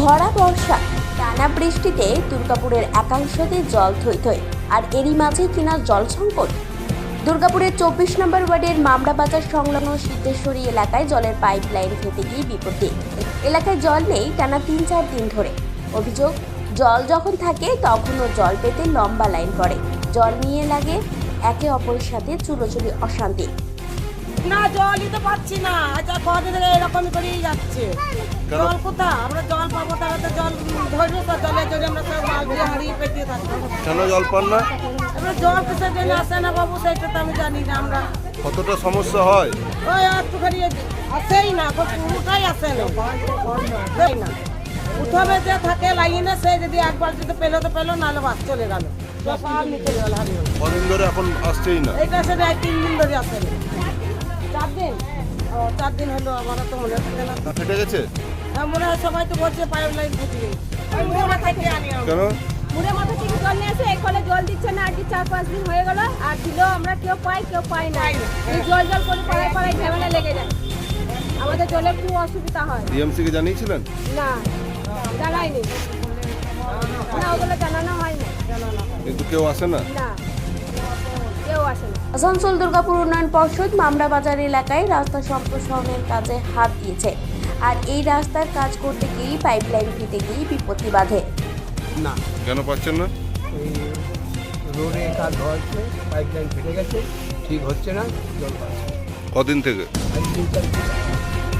ভরা বর্ষা। টানা বৃষ্টিতে দুর্গাপুরের একাংশতে জল থই থই আর এরই মাঝে কিনা জল সংকট। দুর্গাপুরের চব্বিশ নম্বর ওয়ার্ডের মামড়া বাজার সংলগ্ন সিদ্ধেশ্বরী এলাকায় জলের পাইপ লাইন ফেটে গিয়ে বিপত্তি। এলাকায় জল নেই টানা তিন চার দিন ধরে। অভিযোগ, জল যখন থাকে তখনও জল পেতে লম্বা লাইন পড়ে। জল নিয়ে লাগে একে অপরের সাথে চুলোচুলি অশান্তি। না জলই তো পাচ্ছি না। আচ্ছা কদিন ধরে এরকম করেই যাচ্ছে? জল কোথা আমরা জল পাবো তাহলে তো জল ধরবো তো জলের জন্য আমরা সব মাল দিয়ে হারিয়ে পেটিয়ে থাকব। কেন জল পান না? এবার জল কিসের জন্য আসে না বাবু সেটা তো আমি জানি না আমরা। কতটা সমস্যা হয়? ওই একটুখানি আসেই না পুরোটাই আসে না। না। উঠবে যে থাকে লাইনে সে যদি একবার যদি পেল তো পেল নাহলে বাস চলে গেল। কদিন ধরে এখন আসছেই না। এইটা সেটা তিন দিন ধরে আসে না। চার দিন। ও চার দিন হলো আমার তো মনে থাকে না। ফেটে গেছে? হ্যাঁ, মনে হয় সবাই তো বলছে পাইপ লাইন ফুটিয়ে ওই মুড়ে মাথায় খেয়ে আনি কেন? মুড়ে মাথা থেকে জল নিয়ে এসে এখানে জল দিচ্ছে না আজকে চার পাঁচ দিন হয়ে গেল আর দিলেও আমরা কেউ পাই কেউ পাই না। জল জল করে পাড়ায় পাড়ায় ঝামেলা লেগে যায়। আমাদের জলের খুব অসুবিধা হয়। ডিএমসি কে জানিয়েছিলেন? না জানাইনি না ওগুলো জানানো হয় না। কিন্তু কেউ আসে না? আসে না। আসানসোল দুর্গাপুর উন্নয়ন পর্ষদ মামরা বাজার এলাকায় রাস্তা সম্প্রসারণের কাজে হাত দিয়েছে। আর এই রাস্তার কাজ করতে গিয়েই পাইপলাইন ফেটে গিয়ে বিপত্তি বাধে। না। কেন পাচ্ছেন না? এই রোডে কাজ হচ্ছে পাইপ লাইন ফেটে গেছে ঠিক হচ্ছে না জল পাচ্ছে। কদিন থেকে?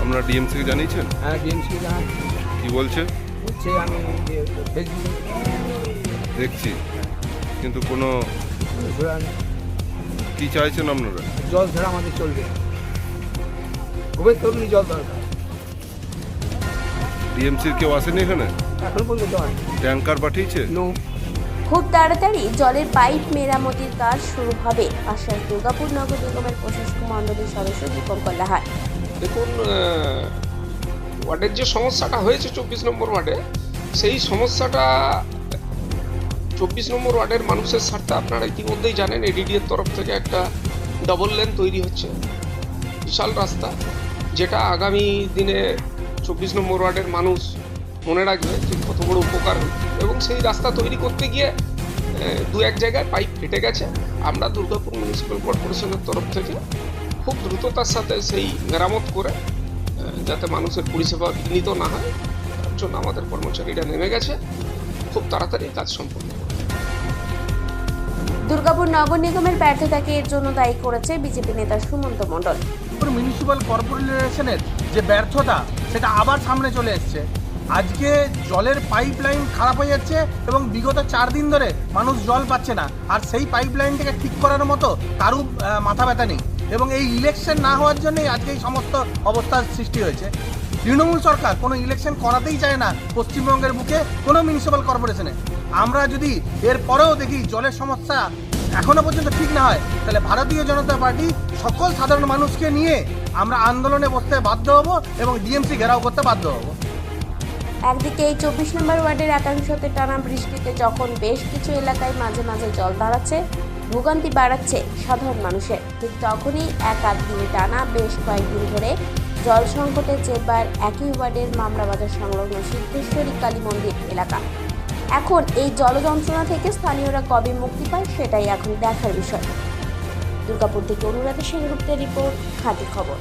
আপনারা ডিএমসি কে জানিয়েছেন? হ্যাঁ ডিএমসি জানা কি বলছে? হচ্ছে আমি ফেসবুকে দেখছি। কিন্তু কোনো কি চাইছেন আপনারা? জল ছাড়া আমাদের চলবে খুবই তরুণী জল দরকার। ডিএমসির কেউ আসেনি এখানে? এখন পর্যন্ত হয় ট্যাঙ্কার পাঠিয়েছে? নো খুব তাড়াতাড়ি জলের পাইপ মেরামতির কাজ শুরু হবে। আশ্বাস দুর্গাপুর নগর নিগমের প্রশাসক মণ্ডলীর সদস্য দীপঙ্কর লাহার দেখুন ওয়ার্ডের যে সমস্যাটা হয়েছে চব্বিশ নম্বর ওয়ার্ডে সেই সমস্যাটা চব্বিশ নম্বর ওয়ার্ডের মানুষের স্বার্থে আপনারা ইতিমধ্যেই জানেন এডিডি এর তরফ থেকে একটা ডবল লেন তৈরি হচ্ছে। বিশাল রাস্তা, যেটা আগামী দিনে চব্বিশ নম্বর ওয়ার্ডের মানুষ মনে রাখবে যে কত বড় উপকার এবং সেই রাস্তা তৈরি করতে গিয়ে দু এক জায়গায় পাইপ ফেটে গেছে। আমরা দুর্গাপুর মিউনিসিপ্যাল কর্পোরেশনের তরফ থেকে খুব দ্রুততার সাথে সেই মেরামত করে যাতে মানুষের পরিষেবা বিঘ্নিত না হয়, তার জন্য আমাদের কর্মচারীরা নেমে গেছে। খুব তাড়াতাড়ি কাজ সম্পন্ন দুর্গাপুর নগর নিগমের ব্যর্থতাকে এর জন্য দায়ী করেছে বিজেপি নেতা সুমন্ত মণ্ডল। মিউনিসিপাল কর্পোরেশনের যে ব্যর্থতা, সেটা আবার সামনে চলে এসছে। আজকে জলের পাইপ লাইন খারাপ হয়ে যাচ্ছে এবং বিগত চার দিন ধরে মানুষ জল পাচ্ছে না। আর সেই পাইপ লাইনটাকে ঠিক করার মতো কারু মাথা ব্যথা নেই। এবং এই ইলেকশন না হওয়ার জন্যই আজকে এই সমস্ত অবস্থার সৃষ্টি হয়েছে। তৃণমূল সরকার কোনো ইলেকশন করাতেই চায় না পশ্চিমবঙ্গের বুকে, কোনো মিউনিসিপ্যাল কর্পোরেশনে আমরা যদি এর পরেও দেখি জলের সমস্যা এখনও পর্যন্ত ঠিক না হয়, তাহলে ভারতীয় জনতা পার্টি সকল সাধারণ মানুষকে নিয়ে আমরা আন্দোলনে বসতে বাধ্য হব এবং ডিএমসি ঘেরাও করতে বাধ্য হব। একদিকে এই চব্বিশ নম্বর ওয়ার্ডের একাংশতে টানা বৃষ্টিতে যখন বেশ কিছু এলাকায় মাঝে মাঝে জল দাঁড়াচ্ছে ভোগান্তি বাড়াচ্ছে সাধারণ মানুষের। ঠিক তখনই এক আধ দিন টানা বেশ কয়েকদিন ধরে জল সংকটে চেম্বার একই ওয়ার্ডের মামলাবাজার সংলগ্ন সিদ্ধেশ্বরী কালী মন্দির এলাকা। এখন এই জল যন্ত্রণা থেকে স্থানীয়রা কবে মুক্তি পায় সেটাই এখন দেখার বিষয়। দুর্গাপুর থেকে অনুরাধা সেনগুপ্তের রিপোর্ট, খাঁটি খবর।